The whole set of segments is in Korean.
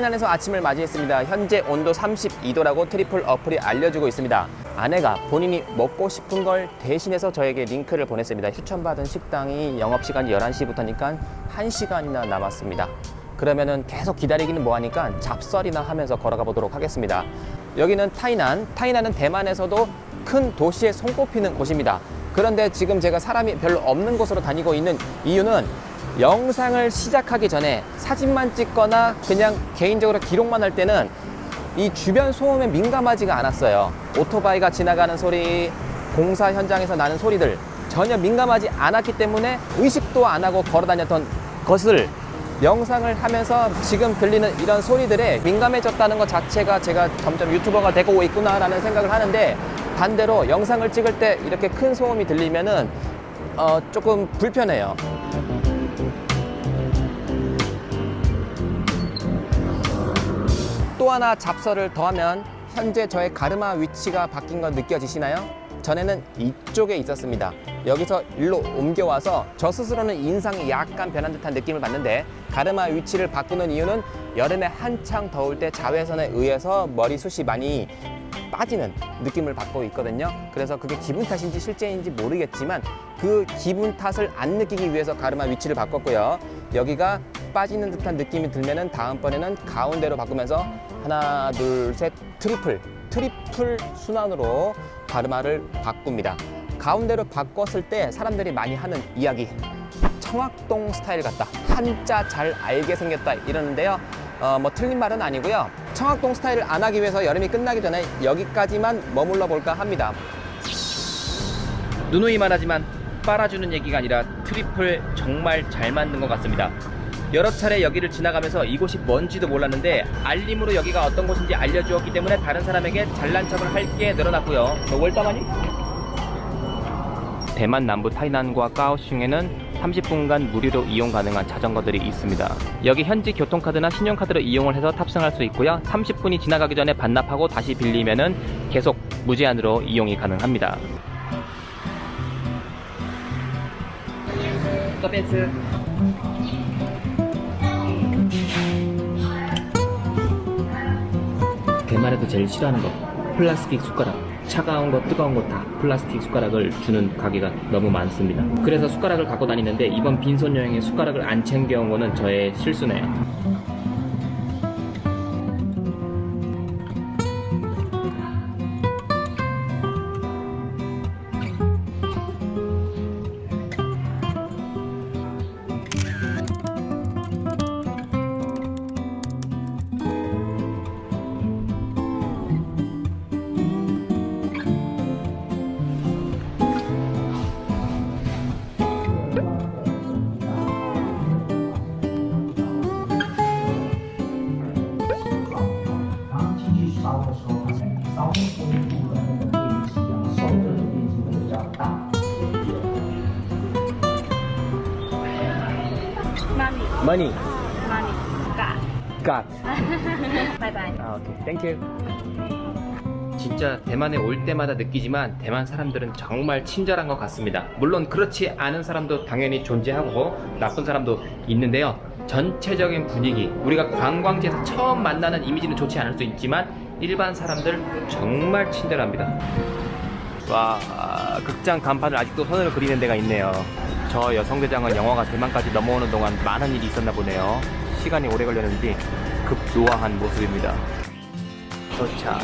타이난에서 아침을 맞이했습니다. 현재 온도 32도라고 트리플 어플이 알려주고 있습니다. 아내가 본인이 먹고 싶은 걸 대신해서 저에게 링크를 보냈습니다. 추천받은 식당이 영업시간이 11시부터니까 1시간이나 남았습니다. 그러면은 계속 기다리기는 뭐하니까 잡설이나 하면서 걸어가 보도록 하겠습니다. 여기는 타이난. 타이난은 대만에서도 큰 도시에 손꼽히는 곳입니다. 그런데 지금 제가 사람이 별로 없는 곳으로 다니고 있는 이유는 영상을 시작하기 전에 사진만 찍거나 그냥 개인적으로 기록만 할 때는 이 주변 소음에 민감하지가 않았어요. 오토바이가 지나가는 소리, 공사 현장에서 나는 소리들 전혀 민감하지 않았기 때문에 의식도 안 하고 걸어 다녔던 것을 영상을 하면서 지금 들리는 이런 소리들에 민감해졌다는 것 자체가 제가 점점 유튜버가 되고 있구나라는 생각을 하는데 반대로 영상을 찍을 때 이렇게 큰 소음이 들리면은 어, 조금 불편해요. 또 하나 잡설을 더하면 현재 저의 가르마 위치가 바뀐 건 느껴지시나요? 전에는 이쪽에 있었습니다. 여기서 일로 옮겨와서 저 스스로는 인상이 약간 변한 듯한 느낌을 받는데 가르마 위치를 바꾸는 이유는 여름에 한창 더울 때 자외선에 의해서 머리숱이 많이 빠지는 느낌을 받고 있거든요. 그래서 그게 기분 탓인지 실제인지 모르겠지만 그 기분 탓을 안 느끼기 위해서 가르마 위치를 바꿨고요. 여기가 빠지는 듯한 느낌이 들면은 다음번에는 가운데로 바꾸면서 하나, 둘, 셋, 트리플, 트리플 순환으로 가르마를 바꿉니다. 가운데로 바꿨을 때 사람들이 많이 하는 이야기. 청학동 스타일 같다. 한자 잘 알게 생겼다. 이러는데요. 어, 뭐 틀린 말은 아니고요. 청학동 스타일을 안 하기 위해서 여름이 끝나기 전에 여기까지만 머물러 볼까 합니다. 누누이만 하지만 빨아주는 얘기가 아니라 트리플 정말 잘 만든 것 같습니다. 여러 차례 여기를 지나가면서 이곳이 뭔지도 몰랐는데 알림으로 여기가 어떤 곳인지 알려주었기 때문에 다른 사람에게 잘난 척을 할 게 늘어났고요. 너 월담하니? 대만 남부 타이난과 까오슝에는 30분간 무료로 이용 가능한 자전거들이 있습니다. 여기 현지 교통카드나 신용카드로 이용을 해서 탑승할 수 있고요. 30분이 지나가기 전에 반납하고 다시 빌리면은 계속 무제한으로 이용이 가능합니다. 서벤스 대만에도 제일 싫어하는 거. 플라스틱 숟가락. 차가운 거 뜨거운 거 다 플라스틱 숟가락을 주는 가게가 너무 많습니다. 그래서 숟가락을 갖고 다니는데 이번 빈손 여행에 숟가락을 안 챙겨온 거는 저의 실수네요 Money, Money got. got bye bye. 아 오케이. 땡큐 진짜 대만에 올 때마다 느끼지만 대만 사람들은 정말 친절한 것 같습니다. 물론 그렇지 않은 사람도 당연히 존재하고 나쁜 사람도 있는데요. 전체적인 분위기 우리가 관광지에서 처음 만나는 이미지는 좋지 않을 수 있지만 일반 사람들 정말 친절합니다. 와 극장 간판을 아직도 손으로 그리는 데가 있네요 저 여성대장은 영화가 대만까지 넘어오는 동안 많은 일이 있었나 보네요. 시간이 오래 걸렸는지 급노화한 모습입니다. 도착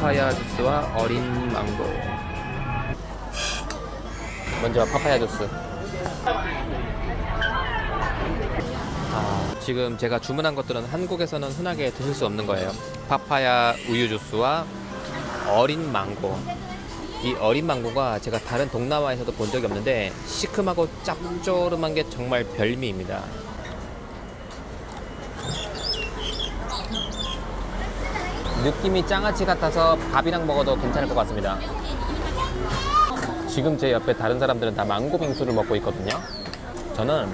파파야 주스와 어린 망고. 먼저 파파야 주스. 아, 지금 제가 주문한 것들은 한국에서는 흔하게 드실 수 없는 거예요. 파파야 우유 주스와 어린 망고. 이 어린 망고가 제가 다른 동남아에서도 본 적이 없는데 시큼하고 짭조름한 게 정말 별미입니다. 느낌이 장아찌 같아서 밥이랑 먹어도 괜찮을 것 같습니다. 지금 제 옆에 다른 사람들은 다 망고 빙수를 먹고 있거든요. 저는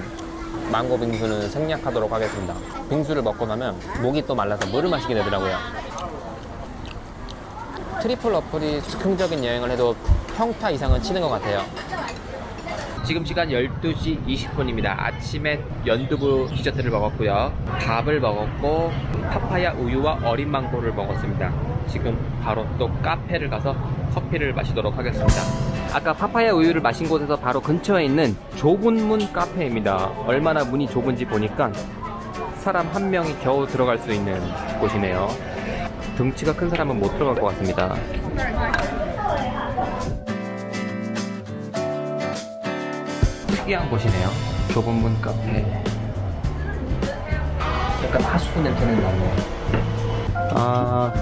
망고 빙수는 생략하도록 하겠습니다. 빙수를 먹고 나면 목이 또 말라서 물을 마시게 되더라고요. 트리플 어플이 즉흥적인 여행을 해도 평타 이상은 치는 것 같아요. 지금 시간 12시 20분입니다. 아침에 연두부 디저트를 먹었고요. 밥을 먹었고 파파야 우유와 어린 망고를 먹었습니다. 지금 바로 또 카페를 가서 커피를 마시도록 하겠습니다. 아까 파파야 우유를 마신 곳에서 바로 근처에 있는 좁은 문 카페입니다. 얼마나 문이 좁은지 보니까 사람 한 명이 겨우 들어갈 수 있는 곳이네요. 등치가 큰 사람은 못 들어갈 것 같습니다. 특이한 곳이네요. 좁은 문 카페. 약간 하수구 냄새는 나네요. 아,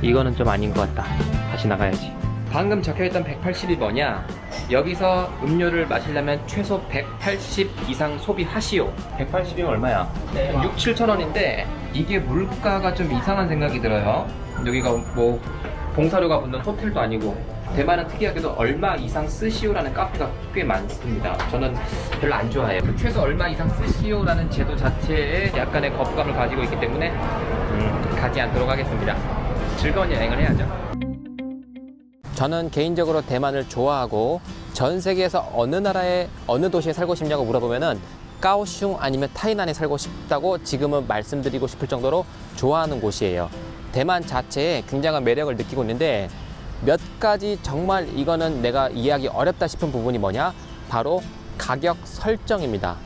이거는 좀 아닌 것 같다. 다시 나가야지. 방금 적혀있던 180이 뭐냐? 여기서 음료를 마시려면 최소 180 이상 소비하시오. 180이면 얼마야? 6, 7천 원인데 이게 물가가 좀 이상한 생각이 들어요. 여기가 뭐 봉사료가 붙는 호텔도 아니고 대만은 특이하게도 얼마 이상 쓰시오라는 카페가 꽤 많습니다. 저는 별로 안 좋아해요. 그 최소 얼마 이상 쓰시오라는 제도 자체에 약간의 거부감을 가지고 있기 때문에 음, 가지 않도록 하겠습니다. 즐거운 여행을 해야죠. 저는 개인적으로 대만을 좋아하고 전 세계에서 어느 나라에 어느 도시에 살고 싶냐고 물어보면은 까오슝 아니면 타이난에 살고 싶다고 지금은 말씀드리고 싶을 정도로 좋아하는 곳이에요. 대만 자체에 굉장한 매력을 느끼고 있는데 몇 가지 정말 이거는 내가 이해하기 어렵다 싶은 부분이 뭐냐? 바로 가격 설정입니다.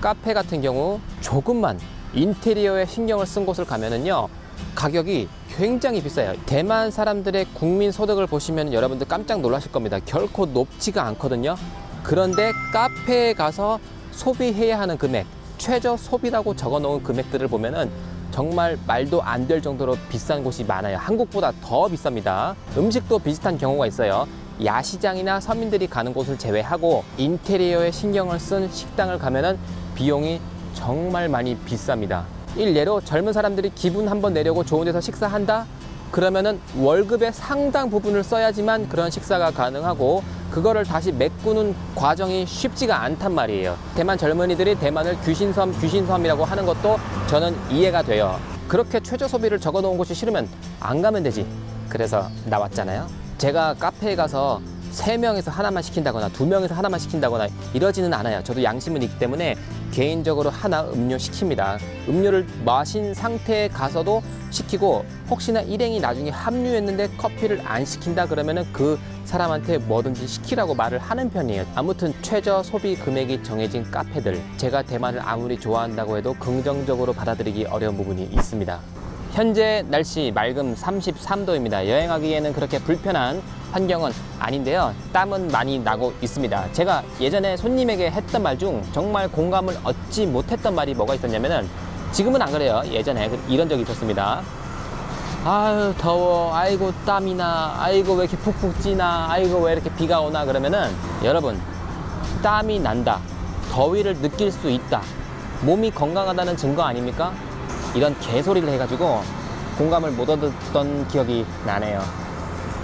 카페 같은 경우 조금만 인테리어에 신경을 쓴 곳을 가면은요 가격이 굉장히 비싸요. 대만 사람들의 국민 소득을 보시면 여러분들 깜짝 놀라실 겁니다. 결코 높지가 않거든요. 그런데 카페에 가서 소비해야 하는 금액, 최저 소비라고 적어 놓은 금액들을 보면은 정말 말도 안 될 정도로 비싼 곳이 많아요. 한국보다 더 비쌉니다. 음식도 비슷한 경우가 있어요. 야시장이나 서민들이 가는 곳을 제외하고 인테리어에 신경을 쓴 식당을 가면은 비용이 정말 많이 비쌉니다. 일례로 젊은 사람들이 기분 한번 내려고 좋은 데서 식사한다? 그러면은 월급의 상당 부분을 써야지만 그런 식사가 가능하고 그거를 다시 메꾸는 과정이 쉽지가 않단 말이에요. 대만 젊은이들이 대만을 귀신섬, 귀신섬이라고 하는 것도 저는 이해가 돼요. 그렇게 최저 소비를 적어 놓은 곳이 싫으면 안 가면 되지. 그래서 나왔잖아요. 제가 카페에 가서 세 명에서 하나만 시킨다거나 두 명에서 하나만 시킨다거나 이러지는 않아요. 저도 양심은 있기 때문에 개인적으로 하나 음료 시킵니다. 음료를 마신 상태에 가서도 시키고 혹시나 일행이 나중에 합류했는데 커피를 안 시킨다 그러면은 그 사람한테 뭐든지 시키라고 말을 하는 편이에요. 아무튼 최저 소비 금액이 정해진 카페들 제가 대만을 아무리 좋아한다고 해도 긍정적으로 받아들이기 어려운 부분이 있습니다. 현재 날씨 맑음 33도입니다. 여행하기에는 그렇게 불편한 환경은 아닌데요. 땀은 많이 나고 있습니다. 제가 예전에 손님에게 했던 말 중 정말 공감을 얻지 못했던 말이 뭐가 있었냐면은 지금은 안 그래요. 예전에 그- 이런 적이 있었습니다. 아유 더워 아이고 땀이나 아이고 왜 이렇게 푹푹 찌나 아이고 왜 이렇게 비가 오나 그러면은 여러분 땀이 난다 더위를 느낄 수 있다 몸이 건강하다는 증거 아닙니까 이런 개소리를 해가지고 공감을 못 얻었던 기억이 나네요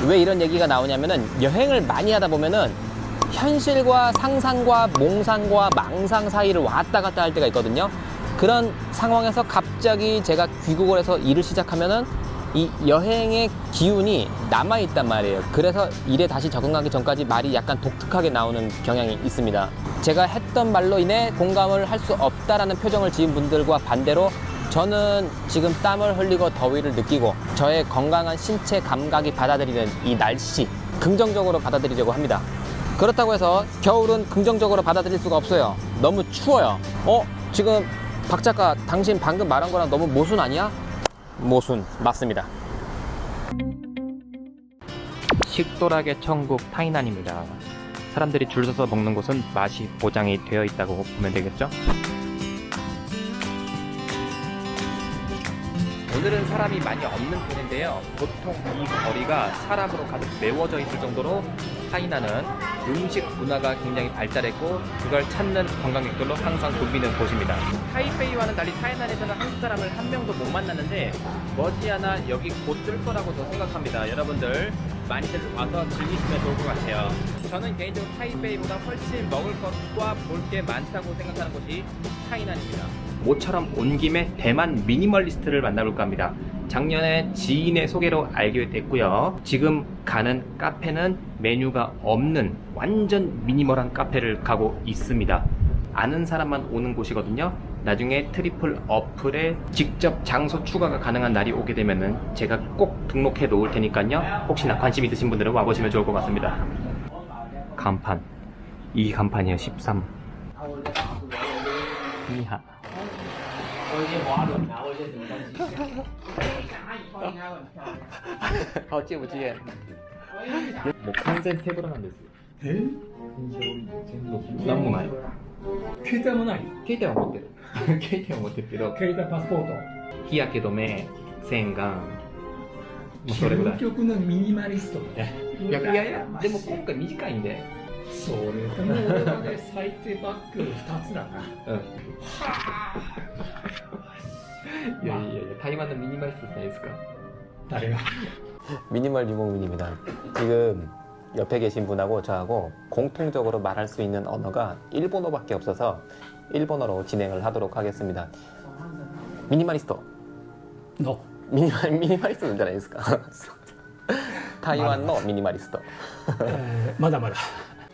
왜 이런 얘기가 나오냐면은 여행을 많이 하다 보면은 현실과 상상과 몽상과 망상 사이를 왔다 갔다 할 때가 있거든요. 그런 상황에서 갑자기 제가 귀국을 해서 일을 시작하면은 이 여행의 기운이 남아 있단 말이에요. 그래서 일에 다시 적응하기 전까지 말이 약간 독특하게 나오는 경향이 있습니다. 제가 했던 말로 인해 공감을 할 수 없다라는 표정을 지은 분들과 반대로 저는 지금 땀을 흘리고 더위를 느끼고 저의 건강한 신체 감각이 받아들이는 이 날씨 긍정적으로 받아들이려고 합니다. 그렇다고 해서 겨울은 긍정적으로 받아들일 수가 없어요. 너무 추워요. 어? 지금 박 작가 당신 방금 말한 거랑 너무 모순 아니야? 모순 맞습니다. 식도락의 천국 타이난입니다. 사람들이 줄 서서 먹는 곳은 맛이 보장이 되어 있다고 보면 되겠죠? 오늘은 사람이 많이 없는 편인데요. 보통 이 거리가 사람으로 가득 메워져 있을 정도로 타이난은 음식 문화가 굉장히 발달했고 그걸 찾는 관광객들로 항상 붐비는 곳입니다. 타이페이와는 달리 타이난에서는 한국 사람을 한 명도 못 만났는데 머지않아 여기 곧 뜰 거라고 저 생각합니다. 여러분들 많이들 와서 즐기시면 좋을 것 같아요. 저는 개인적으로 타이페이보다 훨씬 먹을 것과 볼 게 많다고 생각하는 곳이 타이난입니다. 모처럼 온 김에 대만 미니멀리스트를 만나볼까 합니다. 작년에 지인의 소개로 알게 됐고요. 지금 가는 카페는 메뉴가 없는 완전 미니멀한 카페를 가고 있습니다. 아는 사람만 오는 곳이거든요. 나중에 트리플 어플에 직접 장소 추가가 가능한 날이 오게 되면은 제가 꼭 등록해 놓을 테니까요. 혹시나 관심 있으신 분들은 와보시면 좋을 것 같습니다. 간판. 이 간판이요, 13. 이하. 一些滑轮啊，或者一些什么东西。我一想它以后应该会很漂亮好借不借？もう完全手ぶらなんですよ。えなんもない。携帯もない携帯は持ってる。携帯は持ってる。けど、携帯パスポート日焼け止め、洗顔、もうそれぐらい究。極のミニマリストねいやいやいや、でも今回短いんで、それでも俺はね最低バッグ2つだなうん。いやいやいや、台湾のミニマリストじゃないですか。誰が 미니멀 유목민입니다. 지금 옆에 계신 분하고 저하고 공통적으로 말할 수 있는 언어가 일본어밖에 없어서 일본어로 진행을 하도록 하겠습니다. 미니멀리스트. の 미니멀, 미니멀리스트 じゃないですか. 타이완의 미니멀리스트. えーまだまだ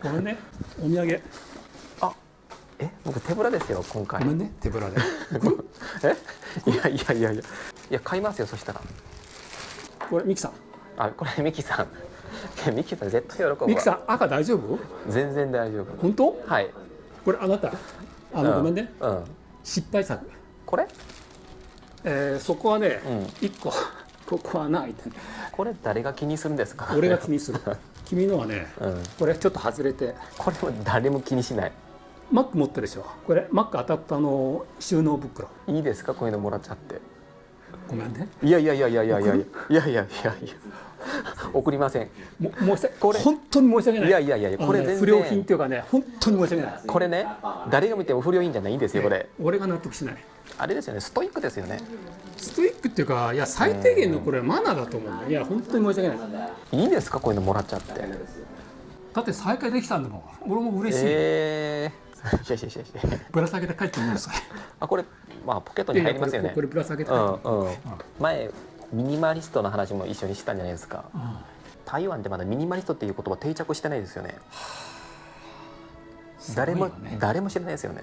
ごめんね。お土産。 에? 僕手ぶらですよ今回。ごめんね。手ぶらで。え？いやいやいやいや。いや買いますよそしたら。これミキさん。あこれミキさん。いやミキさん絶対喜ぶわ。ミキさん赤大丈夫？全然大丈夫。本当？はい。これあなた？あの、うん。ごめんね。うん。失敗作、これ？えーそこはね、うん。一個。ここはない。ってこれ誰が気にするんですか？俺が気にする君のはねうん。これちょっと外れて。これも誰も気にしない。マック持ってるでしょ。これマック当たったあの収納袋。いいですか？こういうのもらっちゃって。ごめんね。いやいやいやいやいやいや。いやいやいやいや。送りません。も申し訳これ本当に申し訳ない。いやいやいやこれね不良品っていうかね本当に申し訳ない。これね誰が見ても不良いいんじゃないんですよこれ。俺が納得しないあれですよねストイックですよね。ストイックっていうかいや最低限のこれマナーだと思うんいや本当に申し訳ない。いいんですかこういうのもらっちゃって。だって再開できたんだもん。俺も嬉しい、ええー、ししししぶら下げて帰ってみなさい あこれまあポケットに入りますよね。これぶら下げて帰ってうんうん。前ミニマリストの話も一緒にしたんじゃないですか。台湾でまだミニマリストっていう言葉定着してないですよね。誰も、誰も知らないですよね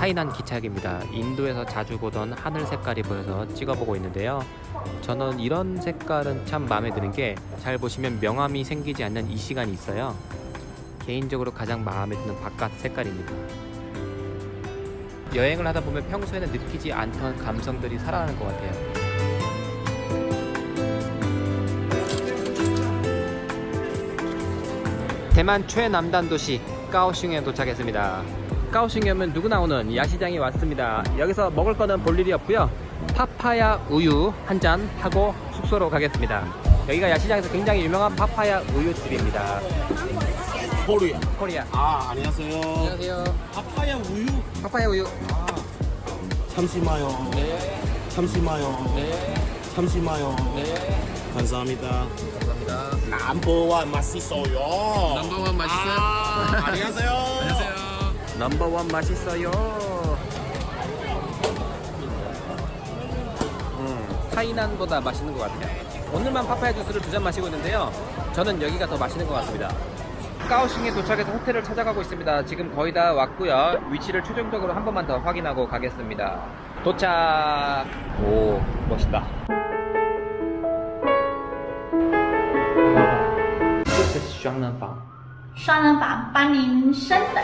타이난 기차역입니다. 인도에서 자주 보던 하늘 색깔이 보여서 찍어보고 있는데요. 저는 이런 색깔은 참 마음에 드는 게 잘 보시면 명암이 생기지 않는 이 시간이 있어요. 개인적으로 가장 마음에 드는 바깥 색깔입니다. 여행을 하다 보면 평소에는 느끼지 않던 감성들이 살아나는 것 같아요. 대만 최남단 도시 까오슝에 도착했습니다. 까오슝에 오면 누구 나 오는 야시장에 왔습니다. 여기서 먹을 거는 볼 일이 없고요. 파파야 우유 한 잔 하고 숙소로 가겠습니다. 여기가 야시장에서 굉장히 유명한 파파야 우유 집입니다. 코리아. 코리아. 아, 안녕하세요. 안녕하세요. 파파야 우유. 파파야 우유. 잠시만요. 네. 잠시만요. 네. 잠시만요. 네. 감사합니다. 감사합니다. 넘버원 맛있어요. 넘버원 맛있어요? 아, 안녕하세요. 안녕하세요. 넘버원 맛있어요. 음, 타이난보다 맛있는 것 같아요. 오늘만 파파야 주스를 두 잔 마시고 있는데요. 저는 여기가 더 맛있는 것 같습니다. 까오싱에 도착해서 호텔을 찾아가고 있습니다. 지금 거의 다 왔고요. 위치를 최종적으로 한 번만 더 확인하고 가겠습니다. 도착. 오, 멋있다. 这是双人房， 双人房帮您升等，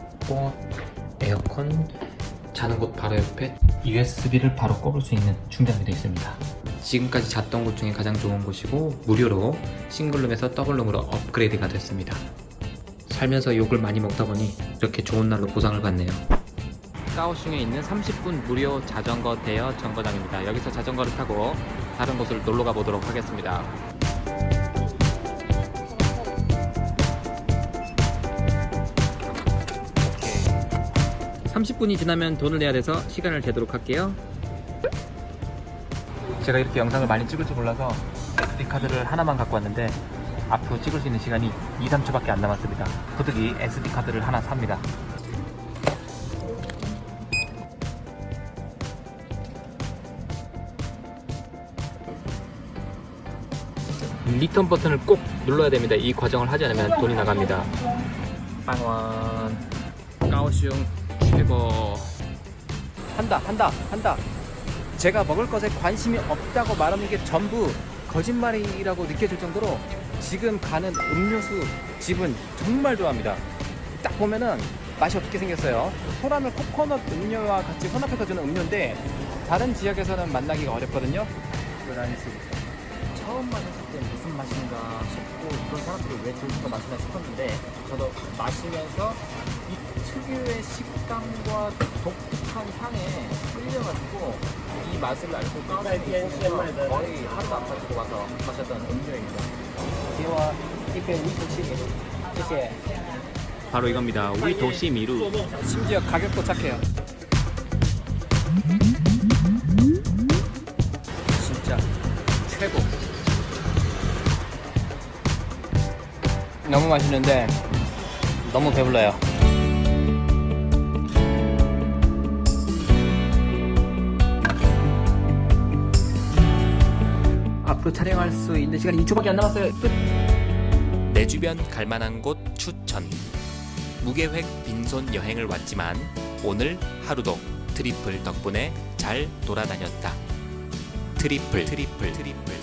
에어컨 자는 곳 바로 옆에 USB를 바로 꼽을 수 있는 충전기도 있습니다. 지금까지 잤던 곳 중에 가장 좋은 곳이고 무료로 싱글룸에서 더블룸으로 업그레이드가 됐습니다. 살면서 욕을 많이 먹다 보니 이렇게 좋은 날로 보상을 받네요. 까오슝에 있는 30분 무료 자전거 대여 정거장입니다. 여기서 자전거를 타고 다른 곳을 놀러 가 보도록 하겠습니다. 30분이 지나면 돈을 내야 돼서 시간을 재도록 할게요. 제가 이렇게 영상을 많이 찍을 줄 몰라서 SD 카드를 하나만 갖고 왔는데 앞으로 찍을 수 있는 시간이 2, 3초밖에 안 남았습니다. 도둑이 SD 카드를 하나 삽니다. 리턴 버튼을 꼭 눌러야 됩니다. 이 과정을 하지 않으면 돈이 나갑니다. 빵원 까오슝 최고 한다 한다 한다. 제가 먹을 것에 관심이 없다고 말하는 게 전부 거짓말이라고 느껴질 정도로 지금 가는 음료수 집은 정말 좋아합니다. 딱 보면은 맛이 어떻게 생겼어요? 소라멜 코코넛 음료와 같이 혼합해서 주는 음료인데 다른 지역에서는 만나기가 어렵거든요. 그란시 처음 마셨을 때 무슨 맛인가 싶고 이런 사람들이 왜 줄부터 마시나 싶었는데 저도 마시면서 이 특유의 식감과 독특한 향에 끌려가지고 이 맛을 알고 까먹고 있으면서 거의 하루도 안 빠지고 와서 마셨던 음료입니다. 기와 이페 위도시 바로 이겁니다. 위도시 미루. 심지어 가격도 착해요. 너무 맛있는데 너무 배불러요. 앞으로 촬영할 수 있는 시간이 2초밖에 안 남았어요. 끝. 내 주변 갈만한 곳 추천. 무계획 빈손 여행을 왔지만 오늘 하루도 트리플 덕분에 잘 돌아다녔다. 트리플 트리플 트리플.